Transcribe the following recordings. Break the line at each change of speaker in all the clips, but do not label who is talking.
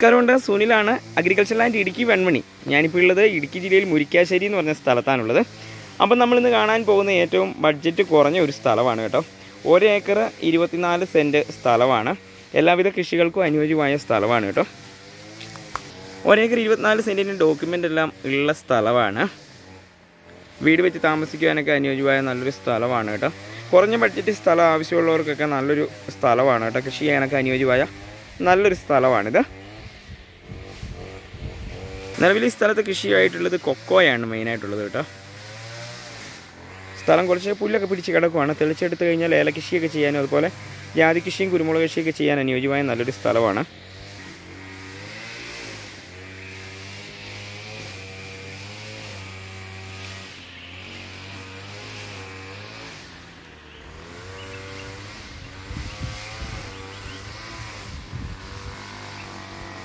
നമസ്കാരമുണ്ട് സുനിലാണ് agriculture land Idukki Venmani. ഞാനിപ്പോൾ ഉള്ളത് ഇടുക്കി ജില്ലയിൽ മുരിക്കാശ്ശേരി എന്ന് പറഞ്ഞ സ്ഥലത്താണുള്ളത്. അപ്പം നമ്മളിന്ന് കാണാൻ പോകുന്ന ഏറ്റവും ബഡ്ജറ്റ് കുറഞ്ഞ ഒരു സ്ഥലമാണ് കേട്ടോ. ഒരു ഏക്കർ ഇരുപത്തിനാല് സെന്റ് സ്ഥലമാണ്. എല്ലാവിധ കൃഷികൾക്കും അനുയോജ്യമായ സ്ഥലമാണ് കേട്ടോ. ഒരേക്കർ ഇരുപത്തിനാല് സെന്റിന് ഡോക്യുമെന്റ് എല്ലാം ഉള്ള സ്ഥലമാണ്. വീട് വെച്ച് താമസിക്കുവാനൊക്കെ അനുയോജ്യമായ നല്ലൊരു സ്ഥലമാണ് കേട്ടോ. കുറഞ്ഞ ബഡ്ജറ്റ് സ്ഥലം ആവശ്യമുള്ളവർക്കൊക്കെ നല്ലൊരു സ്ഥലമാണ് കേട്ടോ. കൃഷി ചെയ്യാനൊക്കെ അനുയോജ്യമായ നല്ലൊരു സ്ഥലമാണിത്. നിലവിൽ ഈ സ്ഥലത്ത് കൃഷിയായിട്ടുള്ളത് കൊക്കോയാണ് മെയിനായിട്ടുള്ളത് കേട്ടോ. സ്ഥലം കുറച്ച് പുല്ലൊക്കെ പിടിച്ച് കിടക്കുവാണ്. തെളിച്ചെടുത്ത് കഴിഞ്ഞാൽ ഏലകൃഷിയൊക്കെ ചെയ്യാനും അതുപോലെ ജാതി കൃഷിയും കുരുമുളക് കൃഷിയൊക്കെ ചെയ്യാൻ അനുയോജ്യമായ നല്ലൊരു സ്ഥലമാണ്.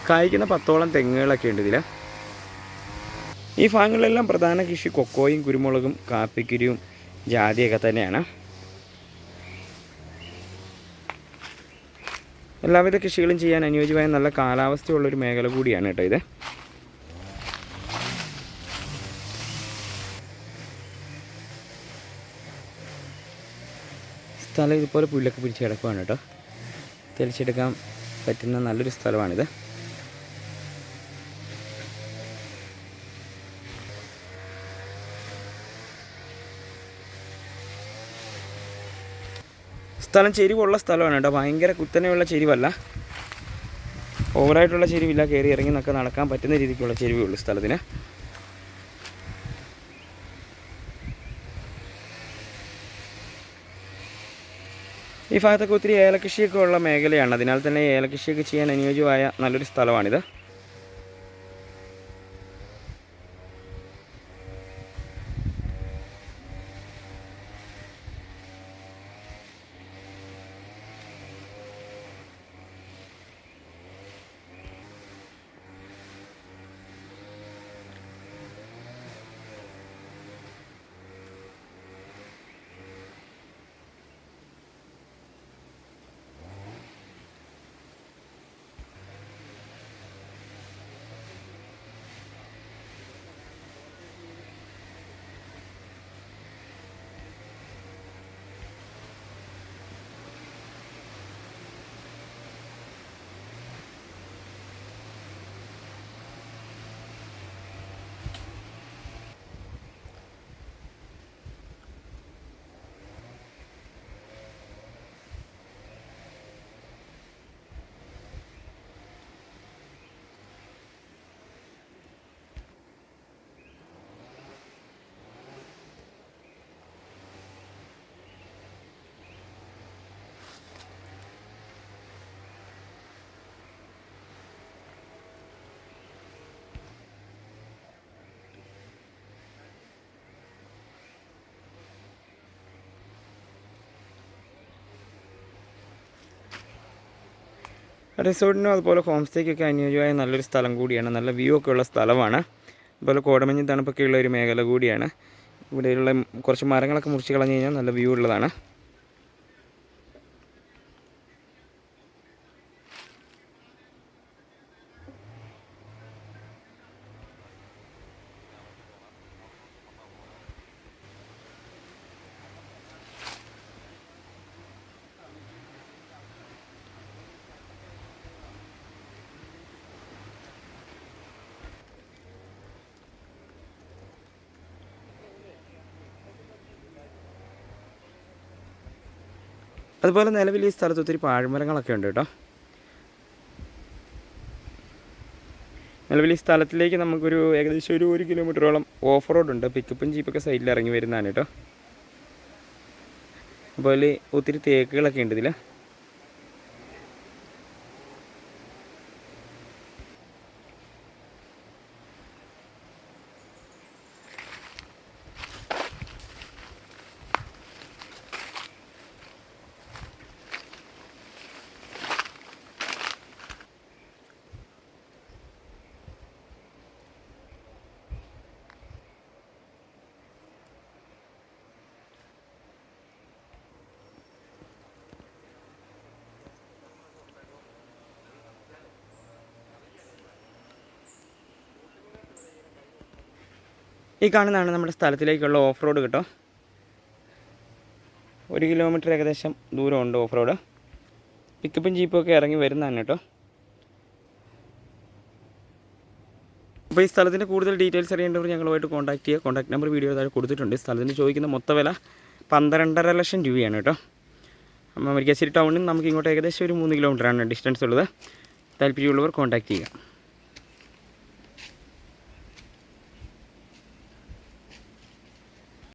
കായ്ക്കുന്ന പത്തോളം തെങ്ങുകളൊക്കെ ഉണ്ട് ഇതിൽ ഈ ഭാഗങ്ങളിലെല്ലാം പ്രധാന കൃഷി കൊക്കോയും കുരുമുളകും കാപ്പിക്കുരിയും ജാതിയൊക്കെ തന്നെയാണ്. എല്ലാവിധ കൃഷികളും ചെയ്യാൻ അനുയോജ്യമായ നല്ല കാലാവസ്ഥയുള്ളൊരു മേഖല കൂടിയാണ് കേട്ടോ ഇത്. സ്ഥലം ഇതുപോലെ പുല്ലൊക്കെ പിടിച്ച് കിടക്കുവാണ് കേട്ടോ. തെളിച്ചെടുക്കാൻ പറ്റുന്ന നല്ലൊരു സ്ഥലമാണിത്. സ്ഥലം ചെരിവുള്ള സ്ഥലമാണ് കേട്ടോ. ഭയങ്കര കുത്തനെയുള്ള ചെരിവല്ല. ഓവറായിട്ടുള്ള ചെരിവില്ല. കയറി ഇറങ്ങി നിന്നൊക്കെ നടക്കാൻ പറ്റുന്ന രീതിക്കുള്ള ചെരിവേ സ്ഥലത്തിന്. ഈ ഭാഗത്തൊക്കെ ഒത്തിരി ഏലകൃഷിയൊക്കെ ഉള്ള മേഖലയാണ്. അതിനാൽ തന്നെ ഏലകൃഷിയൊക്കെ ചെയ്യാൻ അനുയോജ്യമായ നല്ലൊരു സ്ഥലമാണിത്. റിസോർട്ടിനും അതുപോലെ ഹോം സ്റ്റേക്കൊക്കെ അനുയോജ്യമായ നല്ലൊരു സ്ഥലം കൂടിയാണ്. നല്ല വ്യൂ ഒക്കെ ഉള്ള സ്ഥലമാണ്. അതുപോലെ കോടമഞ്ഞ് തണുപ്പൊക്കെ ഉള്ള ഒരു മേഖല കൂടിയാണ്. ഇവിടെയുള്ള കുറച്ച് മരങ്ങളൊക്കെ മുറിച്ച് കളഞ്ഞു കഴിഞ്ഞാൽ നല്ല വ്യൂ ഉള്ളതാണ്. അതുപോലെ നിലവിൽ ഈ സ്ഥലത്ത് ഒത്തിരി പാഴ്മരങ്ങളൊക്കെ ഉണ്ട് കേട്ടോ. നിലവിൽ ഈ സ്ഥലത്തിലേക്ക് നമുക്കൊരു ഏകദേശം ഒരു ഒരു കിലോമീറ്ററോളം ഓഫ് റോഡ് ഉണ്ട്. പിക്കപ്പും ജീപ്പൊക്കെ സൈഡിൽ ഇറങ്ങി വരുന്നതാണ് കേട്ടോ. അതുപോലെ ഒത്തിരി തേക്കുകളൊക്കെ ഉണ്ട് ഇതിൽ ഈ കാണുന്നതാണ് നമ്മുടെ സ്ഥലത്തിലേക്കുള്ള ഓഫ് റോഡ് കേട്ടോ. ഒരു കിലോമീറ്റർ ഏകദേശം ദൂരമുണ്ട് ഓഫ് റോഡ് പിക്കപ്പും ജീപ്പും ഒക്കെ ഇറങ്ങി വരുന്നതാണ് കേട്ടോ. അപ്പോൾ ഈ സ്ഥലത്തിന്റെ കൂടുതൽ ഡീറ്റെയിൽസ് അറിയേണ്ടവർ ഞങ്ങളുമായിട്ട് കോൺടാക്ട് ചെയ്യുക. കോൺടാക്ട് നമ്പർ വീഡിയോ താഴെ കൊടുത്തിട്ടുണ്ട്. സ്ഥലത്തിന് ചോദിക്കുന്ന മൊത്തവില പന്ത്രണ്ടര ലക്ഷം രൂപയാണ് കേട്ടോ. അപ്പോൾ മുരിക്കാശ്ശേരി ടൗണിൽ നമുക്ക് ഇങ്ങോട്ട് ഏകദേശം ഒരു മൂന്ന് കിലോമീറ്ററാണ് ഡിസ്റ്റൻസ് ഉള്ളത്. താല്പര്യമുള്ളവർ കോൺടാക്ട് ചെയ്യുക.